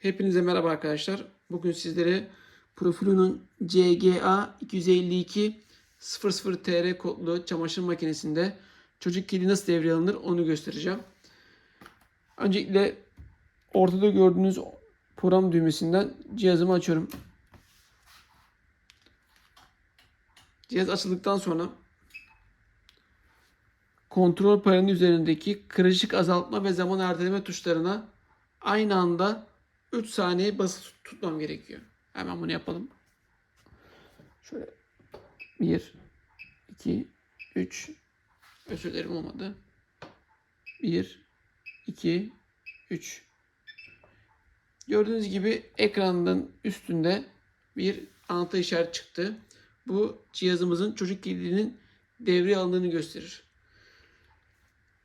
Hepinize merhaba arkadaşlar. Bugün sizlere Profilo'nun CGA 252 00TR kodlu çamaşır makinesinde çocuk kilidi nasıl devreye alınır onu göstereceğim. Öncelikle ortada gördüğünüz program düğmesinden cihazımı açıyorum. Cihaz açıldıktan sonra kontrol panelinin üzerindeki kırışık azaltma ve zaman erteleme tuşlarına aynı anda 3 saniye basılı tut- tutmam gerekiyor. Hemen bunu yapalım. Şöyle 1 2 3 Özür dilerim olmadı. 1 2 3 Gördüğünüz gibi ekranın üstünde bir anahtar işareti çıktı. Bu cihazımızın çocuk kilidinin devreye alındığını gösterir.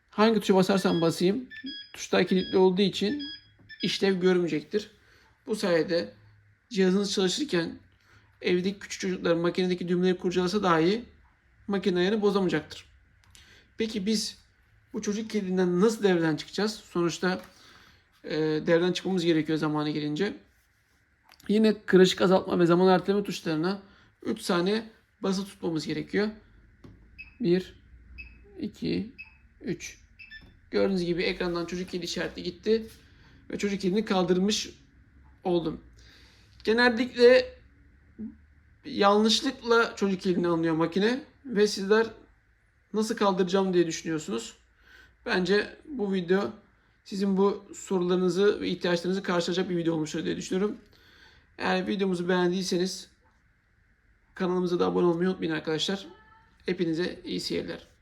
Hangi tuşa basarsam basayım tuşlar kilitli olduğu için işlev görmeyecektir. Bu sayede cihazınız çalışırken evdeki küçük çocuklar makinedeki düğmeleri kurcalasa dahi makine ayarını bozamayacaktır. Peki biz bu çocuk kilidinden nasıl devreden çıkacağız? Sonuçta e, devreden çıkmamız gerekiyor zamanı gelince. Yine kırışık azaltma ve zaman erteleme tuşlarına 3 saniye basılı tutmamız gerekiyor. 1 2 3 Gördüğünüz gibi ekrandan çocuk kilidi işareti gitti ve çocuk kilidini kaldırmış oldum. Genellikle yanlışlıkla çocuk kilidini alınıyor makine ve sizler nasıl kaldıracağım diye düşünüyorsunuz. Bence bu video sizin bu sorularınızı ve ihtiyaçlarınızı karşılayacak bir video olmuştur diye düşünüyorum. Eğer videomuzu beğendiyseniz kanalımıza da abone olmayı unutmayın arkadaşlar. Hepinize iyi seyirler.